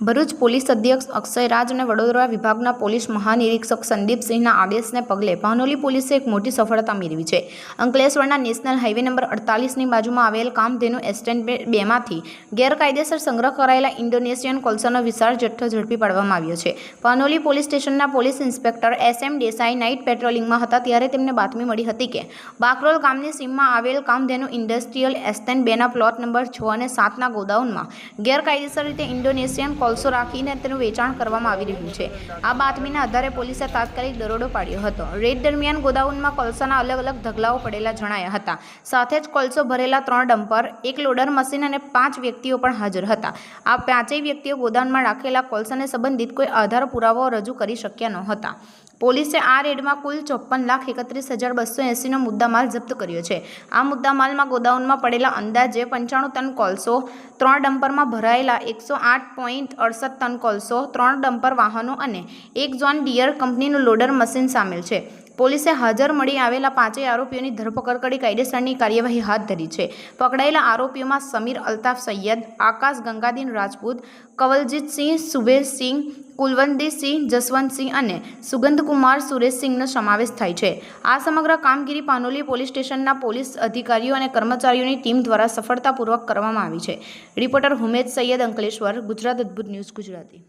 Bharuch police અધ્યક્ષ અક્ષય રાજ અને વડોદરા વિભાગના પોલીસ મહાનિરીક્ષક સંદીપસિંહના આદેશને પગલે ભાનોલી પોલીસે એક મોટી સફળતા મેળવી છે. અંકલેશ્વરના નેશનલ હાઇવે નંબર અડતાલીસની બાજુમાં આવેલ કામધેનુ એસ્ટેન્ડ બેમાંથી ગેરકાયદેસર સંગ્રહ કરાયેલા ઇન્ડોનેશિયન કોલસાનો વિશાળ જથ્થો ઝડપી પાડવામાં આવ્યો છે. ભાનોલી પોલીસ સ્ટેશનના police inspector S M Desai night પેટ્રોલિંગમાં હતા ત્યારે તેમને બાતમી મળી હતી કે, બાકરોલ ગામની સીમમાં આવેલ કામધેનુ ઇન્ડસ્ટ્રીયલ એસ્ટેન્ડ બેના પ્લોટ નંબર છ અને સાતના ગોડાઉનમાં ગેરકાયદેસર રીતે ઇન્ડોનેશિયન કોલસો રાખીને તેનું વેચાણ કરવામાં આવી રહ્યું છે. આ બાતમીના આધારે પોલીસે તાત્કાલિક દરોડો પાડ્યો હતો. રેડ દરમિયાન ગોદાઉનમાં કોલસાના અલગ અલગ ઢગલાઓ પડેલા જણાયા હતા. સાથે જ કોલસો ભરેલા ત્રણ ડમ્પર, એક લોડર મશીન અને પાંચ વ્યક્તિઓ પણ હાજર હતા. આ પાંચેય વ્યક્તિઓ ગોદાઉનમાં રાખેલા કોલસાને સંબંધિત કોઈ આધાર પુરાવાઓ રજૂ કરી શક્યા ન હતા પોલીસે આ રેડમાં કુલ ચોપ્પન લાખ એકત્રીસ હજાર બસો એંસીનો મુદ્દામાલ જપ્ત કર્યો છે. આ મુદ્દામાલમાં ગોદાઉનમાં પડેલા અંદાજે પંચાણું ટન કોલસો, ત્રણ ડમ્પરમાં ભરાયેલા એકસો આઠ પોઈન્ટ અડસઠ ટન કોલસો, ત્રણ ડમ્પર વાહનો અને એક જોન ડિયર કંપનીનું લોડર મશીન સામેલ છે. પોલીસે હાજર મળી આવેલા પાંચેય આરોપીઓની ધરપકડ કરી કાયદેસરની કાર્યવાહી હાથ ધરી છે. પકડાયેલા આરોપીઓમાં સમીર અલ્તાફ સૈયદ, આકાશ ગંગાદીન રાજપૂત કવલજીતસિંહ સુભેશસિંહ કુલવંતસિંહ જસવંતસિંહ અને સુગંધકુમાર સુરેશસિંહનો સમાવેશ થાય છે. આ સમગ્ર કામગીરી પાનોલી પોલીસ સ્ટેશનના પોલીસ અધિકારીઓ અને કર્મચારીઓની ટીમ દ્વારા સફળતાપૂર્વક કરવામાં આવી છે. રિપોર્ટર હુમેદ સૈયદ અંકલેશ્વર, ગુજરાત અદ્ભુત ન્યૂઝ, ગુજરાતી.